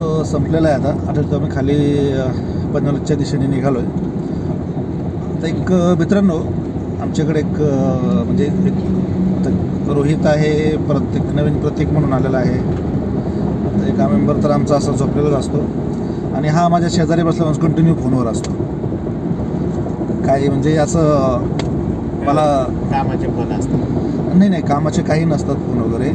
संपलेला आहे आता. आता आम्ही खाली अ, पनवेलच्या दिशेने निघालो आहे आता एक मित्रांनो आमच्याकडे एक म्हणजे एक रोहित आहे परत एक नवीन प्रतीक म्हणून आलेला आहे. एक मेंबर तर आमचा असा झोपलेलाच असतो. आणि हा माझ्या शेजारी बसला कंटिन्यू फोनवर असतो. काही म्हणजे असं मला कामाचे फोन असतात. नाही नाही कामाचे काही नसतात फोन वगैरे.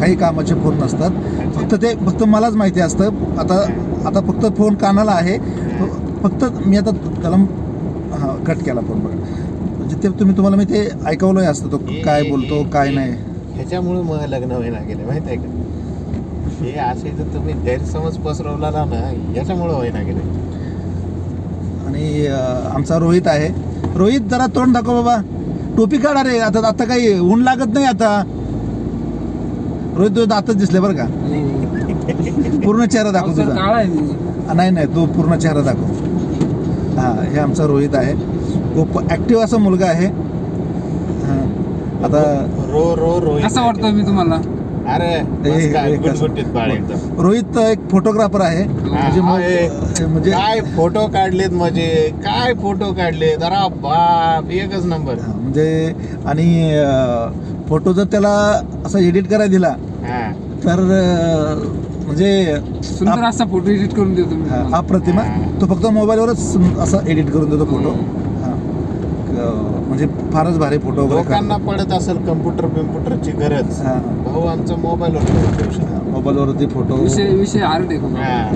काही कामाचे फोन नसतात. फक्त ते फक्त मलाच माहिती असतं. आता आता फक्त फोन कानाला आहे. फक्त मी आता त्याला हां कट केला फोन बघा. म्हणजे ते तुम्ही तुम्हाला मी ते ऐकवलंय असतं. तो काय बोलतो काय नाही. ह्याच्यामुळे मग लग्न व्हायला गेले माहीत आहे का? हे असे जर तुम्ही गैरसमज पसरवला ना याच्यामुळे व्हायला गेले आणि अं, आमचा रोहित आहे. रोहित जरा तोंड दाखव बाबा. टोपी काढा रे. आता आता काही ऊन लागत नाही आता. रोहित तुझं दातच दिसले बरं का? पूर्ण चेहरा दाखव सर तुझा. काळा आहे. मी हा, नाही नाही तो पूर्ण चेहरा दाखव. हा हे आमचा रोहित आहे. खूप ॲक्टिव्ह असा मुलगा आहे. हा, आता रो रो रोहित कसं वाटतं मी तुम्हाला? अरे ए, मस्त काय, ए, कसं- गुटगुटीत बाळ एकदम. रोहित एक फोटोग्राफर आहे. म्हणजे हा, मग- म्हणजे काय फोटो काढलेत म्हणजे? काय फोटो काढलेत? अरे बाप एकच नंबर हा, म्हणजे आणि फोटो जर त्याला असं एडिट करायला दिला हा तर म्हणजे सुंदर असा फोटो एडिट करून देतो मी हा, तुम्हाला. अप्रतिमा तो फक्त मोबाईलवरच असं एडिट करून देतो फोटो. हा. क- म्हणजे फारच भारी फोटो वगैरे लोकांना पडत असेल कम्प्युटर बिम्प्युटरची गरज हा. भाऊ आमचा मोबाईलवर मोबाईलवरती फोटो विषय विषय हार्ड आहे खूप. हा.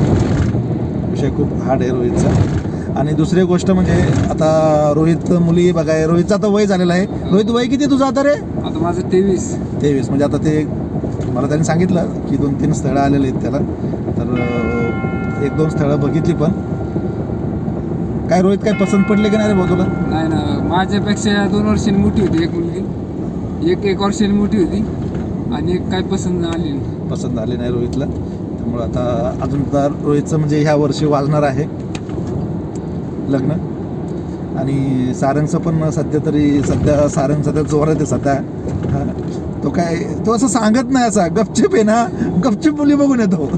विषय खूप हार्ड आहे रोहितचा. आणि दुसरी गोष्ट म्हणजे आता रोहित मुली बघाय रोहितचं आता वय झालेलं आहे. रोहित वय किती तुझं आता रे? आता माझं तेवीस. तेवीस म्हणजे आता ते मला त्यांनी सांगितलं की दोन तीन स्थळं आलेली आहेत त्याला. तर एक दोन स्थळं बघितली पण. काय रोहित काय पसंत पडले की नाही रे भाऊ तुला? नाही ना माझ्यापेक्षा दोन वर्षांनी मोठी होती एक मुलगी. एक एक वर्षांनी मोठी होती आणि एक काय पसंत आली नाही. पसंत आली नाही रोहितला. त्यामुळं आता अजून तर रोहितचं म्हणजे ह्या वर्षी वाजणार आहे. लग्न. आणि सारंगचं पण सध्या तरी सध्या सारंग सध्या जोरात आहे सध्या. तो काय तो असं सांगत नाही असा. गपचिप आहे ना गपचिप मुली बघून येतो.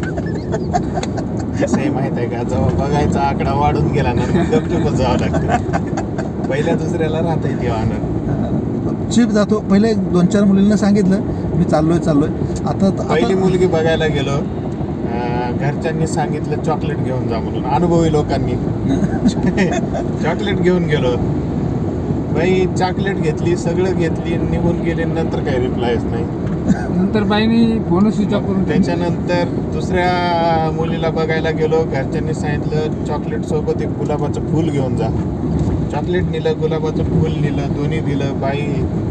माहीत आहे का? जेव्हा बघायचा आकडा वाढून गेला ना गपचूपच जावं लागतं. पहिल्या दुसऱ्याला राहता येते आनंद गपचिप जातो. पहिले दोन चार मुलींना सांगितलं मी चाललोय चाललोय. आता पहिली आता मुलगी बघायला गेलो अं, घरच्यांनी सांगितलं चॉकलेट घेऊन जा म्हणून. अनुभवी लोकांनी. चॉकलेट घेऊन गेलो. बाई चॉकलेट घेतली सगळं घेतली निघून गेले नंतर काही रिप्लायच नाही. नंतर बाईनी फोन स्विच ऑफ करून टाकला. त्याच्यानंतर दुसऱ्या मुलीला बघायला गेलो घरच्यांनी सांगितलं चॉकलेट सोबत एक गुलाबाचं फूल घेऊन जा. चॉकलेट नेलं गुलाबाचं फूल नेलं दोन्ही दिलं बाई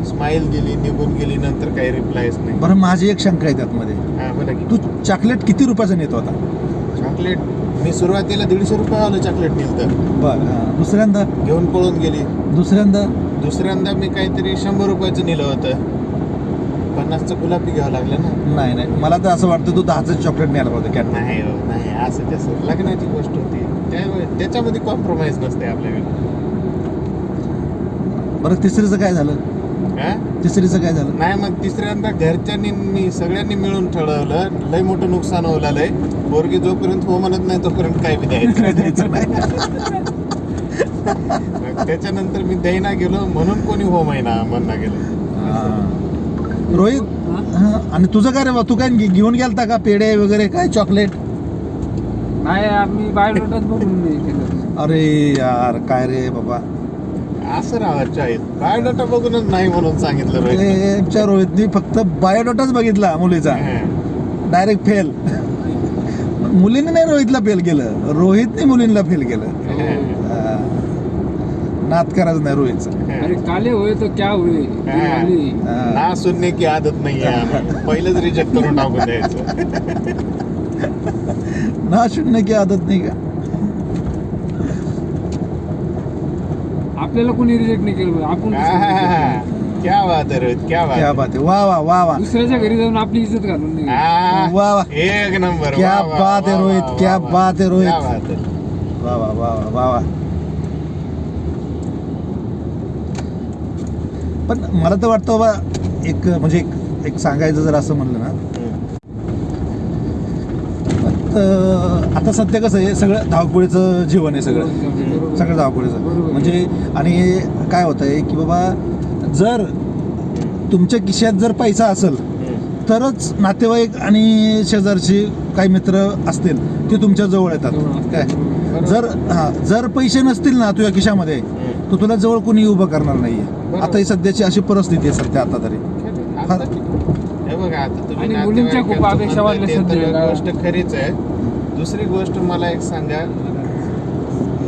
स्माईल दिली निघून गेली नंतर काही रिप्लायच नाही. बरं माझी एक शंका आहे त्यातमध्ये. हा बोला की. तू चॉकलेट किती रुपयाचं नेतो आता? चॉकलेट मी सुरुवातीला दीडशे रुपयावालं चॉकलेट नेलं बरं. दुसऱ्यांदा? घेऊन पळून गेली. दुसऱ्यांदा? दुसऱ्यांदा मी काहीतरी शंभर रुपयाचं नेलं होतं. पन्नासचं गुलाबी घ्यावं लागलं ना. नाही नाही. मला तर असं वाटतं तू दहाचं चॉकलेट न्यायला पाहिजे कॅट नाही हो, नाही. असं तसं लग्नाची गोष्ट होती. त्यामुळे त्याच्यामध्ये कॉम्प्रोमाइज नसते आपल्याकडे. बरं तिसरीचं काय झालं? तिसरीचं काय झालं? नाही मग तिसऱ्यांदा घरच्यांनी मी सगळ्यांनी मिळून ठरवलं. लय मोठं नुकसान होलं लय पोरगी जोपर्यंत हो म्हणत नाही तोपर्यंत काय बी द्यायचं द्यायचं नाही. मग त्याच्यानंतर मी द्यायना गेलो. म्हणून कोणी हो महिना म्हणना गेलो. रोहित आणि तुझं काय रे बा? तू काय घेऊन गेलता का? पेढे वगैरे काय? चॉकलेट? नाही आम्ही बायोडेटाच बघून नाही केलं. अरे यार काय रे बाबा? असं राहायचं आहे. बायोडाटा बघूनच नाही म्हणून सांगितलं रोहित. रोहितनी फक्त बायोडाटाच बघितला मुलीचा. डायरेक्ट फेल मुलीने नाही रोहितला फेल केलं. रोहितने मुलींना फेल केलं. हां. नाद करायचं नाही रोहितचं. अरे काले होय तो क्या होय. ना सुनने की आदत नाही आहे पहिलंच रिजेक्ट करून टाकून द्यायचं. ना शून्य की आदत नाही का? आपल्याला कोणी रिजेक्ट नाही केलं आपण क्या बात आहे रोहित क्या बात क्या आहे. बात आहे वा वा वा वा दुसऱ्याच्या घरी जाऊन आपली इज्जत घालून नाही आ, वा वा. एक नंबर क्या वा, वा, बात आहे वा, रोहित, वा, क्या वा, बात आहे रोहित. क्या बात आहे. वा वा वा वा वा वा पण मला तर वाटतं बाबा एक म्हणजे एक एक सांगायचं जर असं म्हणलं ना आता सध्या कसं आहे सगळं धावपळीचं जीवन आहे सगळं. सगळं धावपळीचं. म्हणजे आणि काय होतं आहे की बाबा जर तुमच्या खिशात जर पैसा असेल तरच नातेवाईक आणि शेजारची काही मित्र असतील ते तुमच्या जवळ येतात. काय. जर हा जर पैसे नसतील ना तुझ्या खिशामध्ये तर तुला जवळ कोणी उभं करणार नाहीये. आता ही सध्याची अशी परिस्थिती आहे सध्या आता तरी. हे. बघा आता तुम्ही आणि मुलींच्या खूप नातेवाईकांचं अपेक्षा म्हणताय वाढल्या ते तर सध्या. गोष्ट खरीच आहे. दुसरी गोष्ट मला एक सांगा.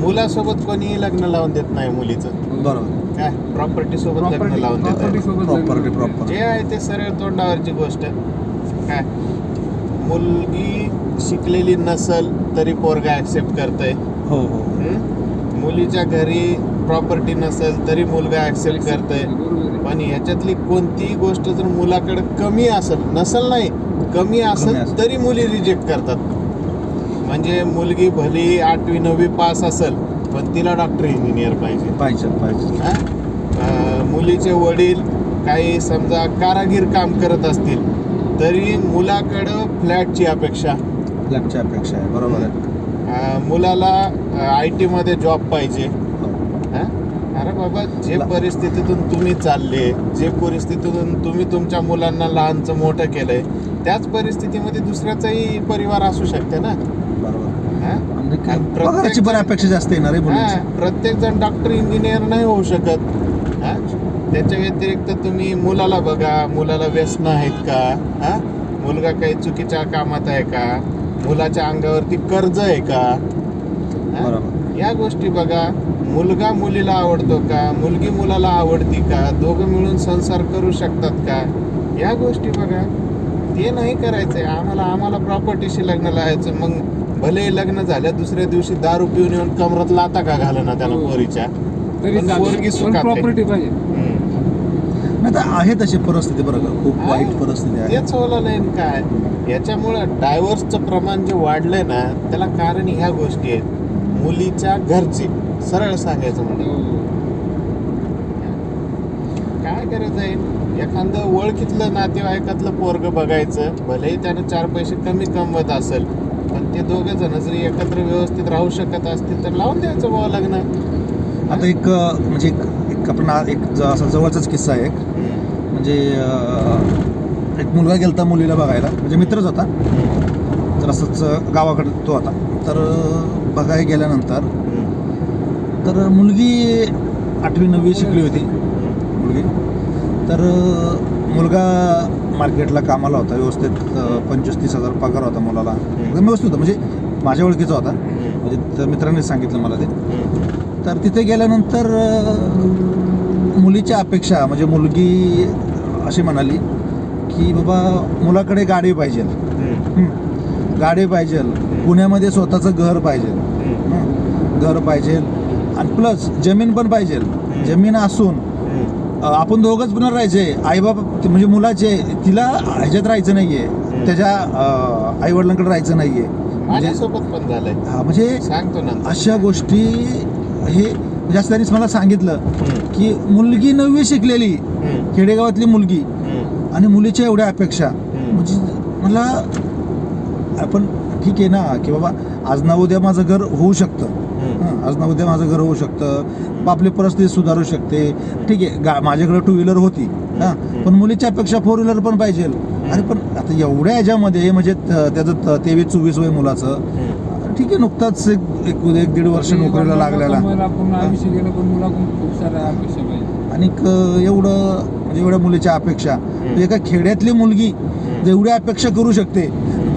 मुलासोबत कोणीही लग्न लावून देत नाही मुलीचं. बरोबर. काय? प्रॉपर्टी सोबत लग्न प्रॉपर्टी लावून देत प्रॉपर्टी सोबत प्रॉपर्टी लग्न. प्रॉपर जे आहे ते सरळ तोंडावरची गोष्ट. काय? मुलगी शिकलेली नसल तरी पोरगा ऍक्सेप्ट करतय. हो हो. मुलीच्या घरी प्रॉपर्टी नसेल तरी मुलगा ऍक्सेप्ट करतय. पण ह्याच्यातली कोणतीही गोष्ट जर मुलाकडे कमी असेल नसल नाही कमी असेल. तरी मुली रिजेक्ट करतात. म्हणजे मुलगी भली आठवी नववी पास असेल पण तिला डॉक्टर इंजिनियर पाहिजे. पाहिजे पाहिजे. हा? मुलीचे वडील काही समजा कारागीर काम करत असतील तरी मुलाकडं फ्लॅटची अपेक्षा. लक्षच्या अपेक्षा आहे बरोबर आहे. मुलाला आय टीमध्ये जॉब पाहिजे. हो. अरे बाबा जे परिस्थितीतून तुम्ही चालले जे परिस्थितीतून तुम्ही तुमच्या मुलांना लहानचं मोठं केलंय त्याच परिस्थितीमध्ये दुसऱ्याचाही परिवार असू शकते ना? बरोबर. हा? म्हणजे पण अपेक्षा जास्त येणार आहे प्रत्येक जण डॉक्टर इंजिनियर नाही होऊ शकत. हा? त्याच्या व्यतिरिक्त तुम्ही मुलाला बघा मुलाला व्यसन आहेत का? हा? मुलगा काही चुकीच्या कामात आहे का? मुलाच्या अंगावरती कर्ज आहे का? या गोष्टी बघा. मुलगा मुलीला आवडतो का? मुलगी मुलाला आवडती का? दोघं मिळून संसार करू शकतात का? या गोष्टी बघा. ते नाही करायचंय. आम्हाला आम्हाला प्रॉपर्टीशी लग्न लावायचं. मग भले लग्न झाल्या दुसऱ्या दिवशी दारू पिऊन येऊन कमरात लाता का घाल ना त्याला हो. पोरीच्या? तरी. प्रॉपर्टी पाहिजे. तर आहे तशी परिस्थिती बरं का. खूप. वाईट परिस्थिती आहे. तेच होला नाही काय. याच्यामुळं डायव्हर्सचं प्रमाण जे वाढलंय ना त्याला कारण ह्या गोष्टी आहेत. मुलीच्या घरचे. सरळ सांगायचं म्हणजे. काय गरज आहे? एखादं ओळखीतलं नातेवाईकातलं पोरग बघायचं. भलेही त्यानं चार पैसे कमी कमवत असेल पण ते दोघे जण जरी एकत्र व्यवस्थित राहू शकत असतील तर लावून द्यायचं बाबा लग्न. आता एक म्हणजे एक आपण एक ज- असा जवळचाच किस्सा आहे एक. म्हणजे एक मुलगा गेलता मुलीला बघायला. म्हणजे मित्रच होता. तर असंच गावाकडे तो होता तर बघायला गेल्यानंतर तर मुलगी आठवी नववी शिकली होती. मुलगी. तर मुलगा मार्केटला कामाला होता व्यवस्थित पंचवीस तीस हजार पगार होता मुलाला. एकदम व्यवस्थित होता म्हणजे माझ्या ओळखीचा होता. म्हणजे त्या मित्रांनीच सांगितलं मला ते. तर तिथे गेल्यानंतर मुलीच्या अपेक्षा म्हणजे मुलगी अशी म्हणाली की बाबा मुलाकडे गाडी पाहिजे. गाडी पाहिजे. पुण्यामध्ये स्वतःचं घर पाहिजे. घर पाहिजे. आणि प्लस जमीन पण पाहिजे. जमीन असून आपण दोघंच पुन्हा राहायचे. आईबाप ते म्हणजे मुलाचे तिला ह्याच्यात राहायचं नाहीये. त्याच्या आई वडिलांकडे राहायचं नाहीये. म्हणजे माझ्यासोबत पण झालंय. हा म्हणजे सांगतो ना अशा गोष्टी हे जास्त त्यांनीच मला सांगितलं की मुलगी नववी शिकलेली खेडेगावातली मुलगी. आणि मुलीच्या एवढ्या अपेक्षा. म्हणजे मला आपण ठीक आहे ना की बाबा आज ना उद्या माझं घर होऊ शकतं. आज ना उद्या माझं घर होऊ शकतं. आपली परिस्थिती सुधारू शकते. ठीक आहे गा माझ्याकडे टू व्हीलर होती. हां पण मुलीच्या अपेक्षा फोर व्हीलर पण पाहिजे. अरे पण आता एवढ्या ह्याच्यामध्ये म्हणजे त्याचं तेवीस चोवीस वय मुलाचं. ठीक आहे नुकताच एक एक एक दीड वर्ष नोकरीला लागलेला. आणि एवढं म्हणजे एवढ्या मुलीच्या अपेक्षा. एका खेड्यातली मुलगी जेवढ्या अपेक्षा करू शकते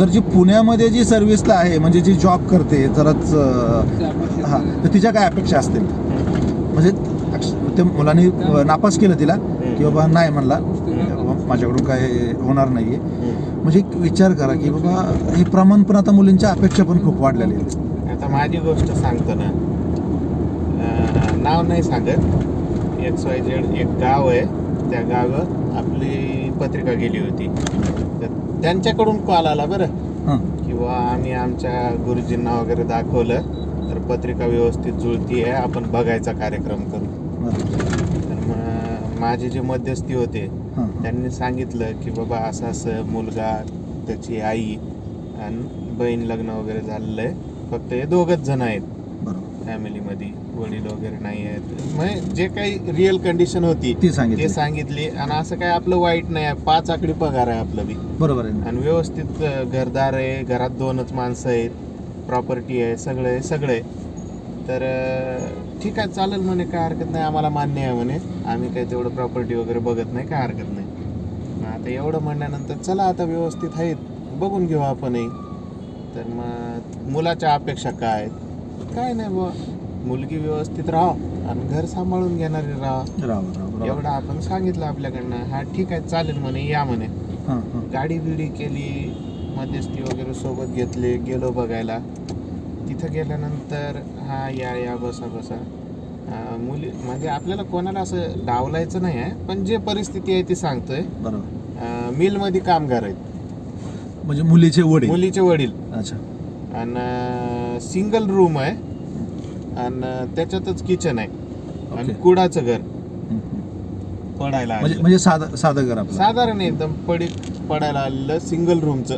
तर जी पुण्यामध्ये जी सर्व्हिसला आहे म्हणजे जी जॉब करते जराच हां. तर तिच्या काय अपेक्षा असतील? म्हणजे अक्ष- ते मुलांनी नापास केलं तिला की बाबा नाही म्हणला. बाबा, माझ्याकडून काय होणार नाहीये. म्हणजे एक विचार करा की बाबा हे प्रमाण पण आता मुलींच्या अपेक्षा पण खूप वाढलेले आहेत. आता माझी गोष्ट सांगतो ना. नाव नाही सांगत. एक्स वाय झेड एक गाव आहे. त्या गावात आपली पत्रिका गेली होती. त्यांच्याकडून कॉल आला बरं. हां. किंवा आम्ही आमच्या गुरुजींना वगैरे दाखवलं तर पत्रिका व्यवस्थित जुळती आहे आपण बघायचा कार्यक्रम करू. बरं. तर मग माझे जे मध्यस्थी होते हां. त्यांनी सांगितलं की बाबा असं असं मुलगा त्याची आई आणि बहीण लग्न वगैरे झालेलं आहे. फक्त हे दोघच जण आहेत. फॅमिलीमध्ये वडील वगैरे नाही आहेत. म्हणजे जे काही रिअल कंडिशन होती ती सांगितली. ते सांगितली. आणि असं काय आपलं वाईट नाही आहे. पाच आकडी पगार आहे आपलं बी. बरोबर आहे आणि व्यवस्थित घरदार आहे घरात दोनच माणसं आहेत प्रॉपर्टी आहे सगळं आहे सगळं. आहे तर ठीक आहे चालेल म्हणे काय हरकत नाही. आम्हाला मान्य आहे म्हणे. आम्ही काही तेवढं प्रॉपर्टी वगैरे बघत नाही काय हरकत नाही. मग आता एवढं म्हणल्यानंतर चला आता व्यवस्थित आहेत. बघून घेऊ आपणही. तर मग मुलाच्या अपेक्षा काय आहेत? काय नाही बुवा. मुलगी व्यवस्थित राहा आणि घर सांभाळून घेणारी राहा राव राव एवढं आपण सांगितलं आपल्याकडनं. हा ठीक आहे चालेल म्हणे या म्हणे. हां हां. गाडी बिडी केली मध्यस्थी वगैरे सोबत घेतले गेलो बघायला. तिथं गेल्यानंतर हा या या बसा बसा. अं, मुली म्हणजे आपल्याला कोणाला असं डावलायचं नाही आहे पण जे परिस्थिती आहे ती सांगतोय. बरोबर. अं, मिलमध्ये कामगार आहेत. म्हणजे मुलीचे वडील. मुलीचे वडील. अच्छा. आणि सिंगल रूम आहे. आणि त्याच्यातच किचन आहे. आणि. कुडाचं घर. पडायला म्हणजे आलेलं. म्हणजे साधं साधं घर आपलं. साधारण एकदम पडी पडायला आलेलं सिंगल रूमचं.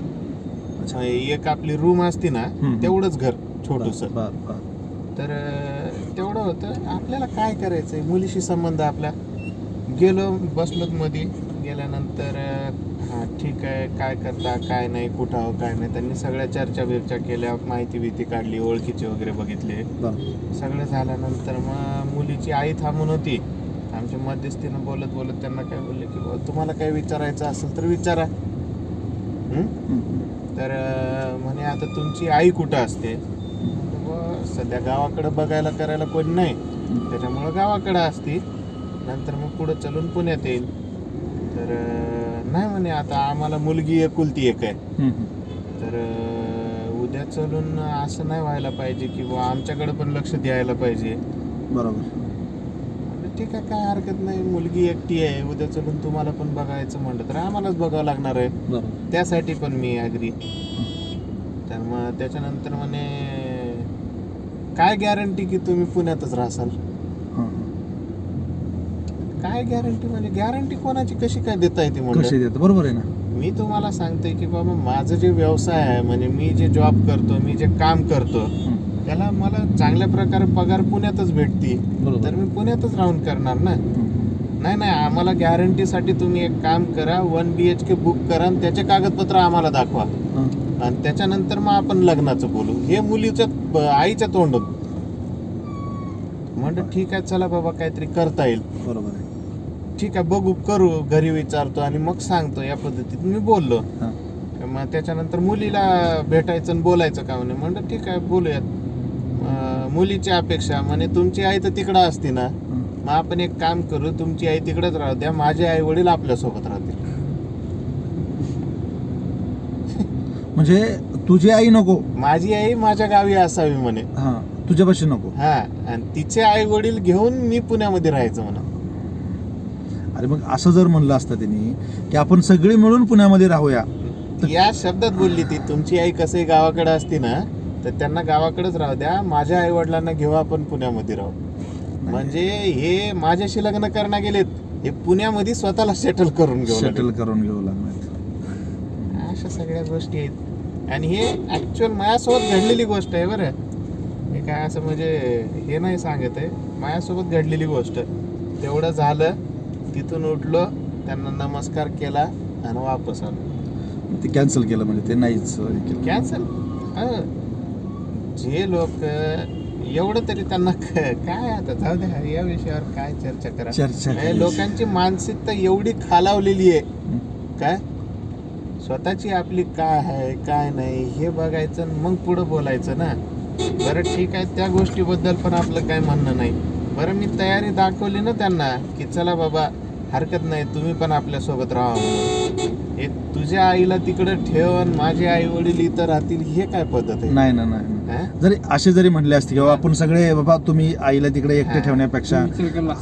अच्छा. एक आपली रूम असते ना हम्म. तेवढंच घर छोटस. बर बर तर अं, तेवढं होतं. आपल्याला काय करायचंय? मुलीशी संबंध आपला. गेलो बसलो मध्ये गेल्यानंतर अं, हा ठीक आहे. काय करता काय नाही कुठं आहो, काय नाही. त्यांनी सगळ्या चर्चा बिर्चा केल्या माहिती बिती काढली ओळखीचे वगैरे बघितले. सगळं झाल्यानंतर मग मुलीची आई थांबून होती. आमच्या मध्यस्थीनं बोलत बोलत त्यांना काय बोलले की "बुवा, तुम्हाला काय विचारायचं असेल तर विचारा. हं? तर म्हणे आता तुमची आई कुठं असते? सध्या गावाकडं बघायला करायला कोणी नाही. त्याच्यामुळं गावाकडं असते. नंतर मग पुढं चलून पुण्यात येईल. तर नाही म्हणे आता आम्हाला मुलगी एकुलती एक आहे. तर उद्या चलून असं नाही व्हायला पाहिजे की बुवा आमच्याकडे पण लक्ष द्यायला पाहिजे. बरोबर. ठीक आहे काय हरकत नाही. मुलगी एकटी आहे उद्या चलून तुम्हाला पण बघायचं म्हणलं तर आम्हालाच बघावं लागणार आहे. बरोबर. त्यासाठी पण मी ॲग्री तर मग त्याच्यानंतर म्हणे काय गॅरंटी की तुम्ही पुण्यातच राहसाल? काय गॅरंटी म्हणजे गॅरंटी कोणाची? कशी काय देता येते कशी म्हणजे देतं बरोबर आहे ना. मी तुम्हाला सांगते की बाबा माझं जे व्यवसाय आहे म्हणजे मी जे जॉब करतो मी जे काम करतो. त्याला मला चांगल्या प्रकारे पगार पुण्यातच भेटते. बरोबर. तर मी पुण्यातच राहून करणार ना. नाही नाही आम्हाला गॅरंटीसाठी तुम्ही एक काम करा one B H K book करा आणि त्याचे कागदपत्र आम्हाला दाखवा. हां. आणि त्याच्यानंतर मग आपण लग्नाचं बोलू. हे मुलीच्या ब- आईच्या तोंडून. म्हणलं ठीक आहे चला बाबा काहीतरी करता येईल. बरोबर आहे. ठीक आहे बघू करू घरी विचारतो आणि मग सांगतो या पद्धतीत. मी बोललो. मग त्याच्यानंतर मुलीला भेटायचं आणि बोलायचं का म्हणे? म्हणलं ठीक आहे बोलूयात. मुलीची अपेक्षा म्हणे तुमची आई तर तिकडं असते ना. मग आपण एक काम करू तुमची आई तिकडेच राहू द्या माझे आई वडील आपल्यासोबत राहतील. म्हणजे तुझी आई नको. माझी आई माझ्या गावी असावी म्हणे. तुझ्यापाशी नको. हा आणि तिचे आई वडील घेऊन मी पुण्यामध्ये राहायचं म्हणा. अरे मग असं जर म्हणलं असतं त्यांनी की आपण सगळे मिळून पुण्यामध्ये राहूया या शब्दात बोलली ती तुमची आई कसं गावाकडे असते ना तर त्यांना गावाकडेच राहू द्या माझ्या आई वडिलांना घेऊ आपण पुण्यामध्ये राहू. म्हणजे हे माझ्याशी लग्न करणं गेलेत हे पुण्यामध्ये स्वतःला सेटल करून घेऊ सेटल. करून घेऊ लागणार अशा सगळ्या गोष्टी आहेत. आणि हे ऍक्च्युअल माझ्यासोबत घडलेली गोष्ट आहे बरं. हे काय असं म्हणजे हे नाही सांगत आहे माझ्यासोबत घडलेली गोष्ट. तेवढं झालं तिथून उठलो त्यांना नमस्कार केला आणि वापस आलो. ते कॅन्सल केलं म्हणजे ते नाहीच कॅन्सल जे लोक एवढं तरी त्यांना काय आता जाऊ द्या या विषयावर काय चर्चा करा. चर्चा. लोकांची मानसिकता एवढी खालावलेली आहे. काय? स्वतःची आपली काय आहे काय नाही हे बघायचं मग पुढं बोलायचं ना. बरं ठीक आहे त्या गोष्टीबद्दल पण आपलं काय म्हणणं नाही. बरं मी तयारी दाखवली ना त्यांना की चला बाबा हरकत नाही तुम्ही पण आपल्यासोबत राहा हे तुझ्या आईला तिकडं ठेव आणि माझे आई वडील इथं राहतील हे काय पद्धत आहे नाही ना नाही ना. हा? जरी असे जरी म्हणले असते किंवा आपण सगळे बाबा तुम्ही आईला तिकडे एकटे हा. ठेवण्यापेक्षा.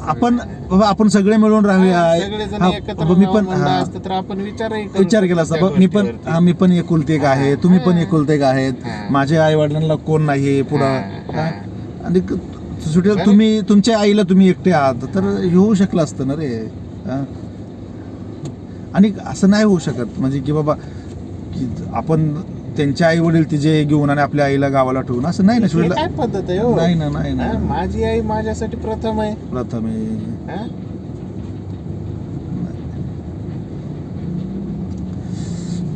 आपण बाबा आपण सगळे मिळून राहूया सगळेजण हा, एकत्र बाबा, मी पण हा, असतं तर आपण विचारही करू विचार केला शकतो असता त्या मी पण गोष्टीवरती. हा मी पण एकुलते एक आहे. तुम्ही पण. एकुलते एक आहेत हा. माझ्या आई वडिलांना कोण नाही पुढं हा, हा? हा. आणि क- सुटेल. तुम्ही तुमच्या आईला तुम्ही एकटे आहात तर हे होऊ शकलं असतं ना रे हा? आणि असं नाही होऊ शकत म्हणजे की बाबा की आपण त्यांचे आई वडील तिचे घेऊन आणि आपल्या आईला गावाला ठेवून असं नाही ना हे पद्धत आहे हो नाही ना नाही ना हा, माझी आई माझ्यासाठी प्रथम आहे प्रथम हे हा?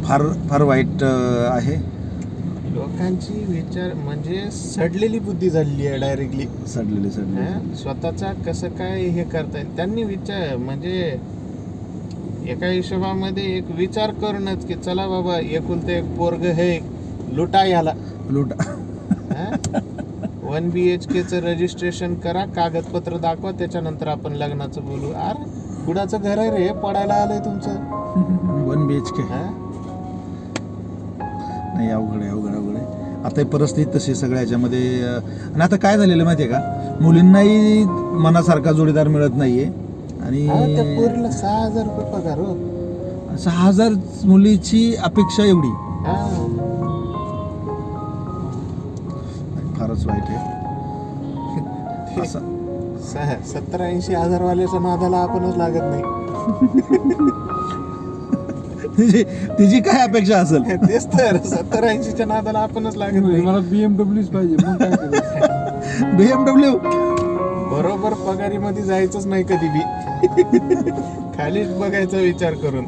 फार फार वाईट अं, आहे लोकांची विचार म्हणजे सडलेली बुद्धी झालेली आहे डायरेक्टली सडलेले सडलेले. स्वतःचा कसं काय हे करतायत त्यांनी विचार म्हणजे एका हिशोबामध्ये एक विचार करूनच की चला बाबा एकुलते एक पोरग हे लुटा याला. लूट. वन बी एच केचं रजिस्ट्रेशन करा कागदपत्र दाखवा त्याच्यानंतर आपण लग्नाचं बोलू. अर कुडाचं घर आहे रे पडायला आलंय तुमचं. वन बी एच के हा? नाही अवघड आहे अवघड आहे, अवघड. आहे आता ही परिस्थिती तशी सगळ्या ह्याच्यामध्ये. अं, आणि आता काय झालेलं माहिती आहे का? मुलींनाही मनासारखा जोडीदार मिळत नाहीये. आणि अहो, त्या पोरीला सहा हजार रुपये पगार हो. सहा हजार मुलीची अपेक्षा एवढी. हा. फारच वाईट आहे. असं. स- सत्तर ऐंशी हजार वाल्याच्या नादाला आपणच लागत नाही. तिची तिची काय अपेक्षा असेल? तेच तर सत्तर ऐंशीच्या नादाला आपणच लागत नाही. मला बीएमडब्ल्यूच पाहिजे बीएमडब्ल्यू बरोबर पगारीमध्ये जायचंच नाही कधी बी. खालीच बघायचा विचार करून.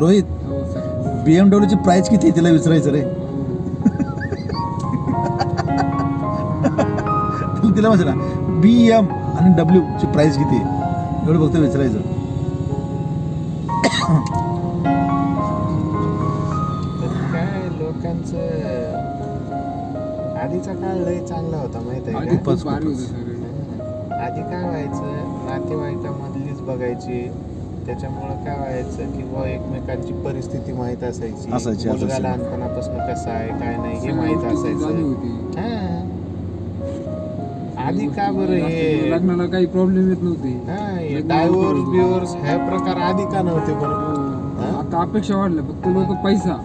रोहित सर बीएमडब्ल्यूची प्राइस किती आहे तिला विचारायचं रे? तिला- तिला माहिती ना बी एम आणि डब्ल्यू ची प्राइस किती आहे? एवढं फक्त विचारायचं. काय लोकांचं आधीचा काळ लय चांगला होता माहीत आधी आहे का आधी काय व्हायचं नातेवाईकामधलीच बघायची त्याच्यामुळं काय व्हायचं की बुवा एकमेकांची परिस्थिती माहीत असायची. असायची, मुलगा असायची. लहानपणापासून कसा आहे काय नाही हे माहीत असायचं. हा. आधी का बरं हे? लग्नाला काही प्रॉब्लेम येत नव्हते. हा, हे डायव्होर्स बिवोर्स हे प्रकार आधी का नव्हते बरं? हो. हा? आता अपेक्षा वाढल्या फक्त लोक पैसा.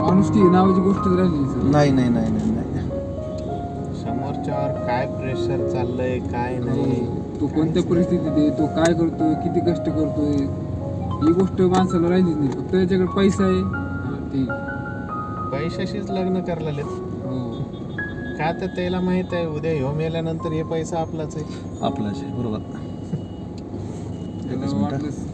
माणुसकी नावाची गोष्ट राहिली नाही नाही नाही नाही नाही. समोरच्यावर काय प्रेशर चाललंय काय नाही? तो कोणत्या परिस्थितीत आहे तो काय करतोय किती कष्ट करतोय ही गोष्ट माणसाला राहिलीच नाही. फक्त त्याच्याकडे पैसा आहे. हा, पैशाशीच लग्न करलेले का तर त्याला माहीत आहे उद्या ह्यो मेल्यानंतर हे पैसा आपलाच आहे. आपलाच आहे बरोबर. एकच मिनिटं.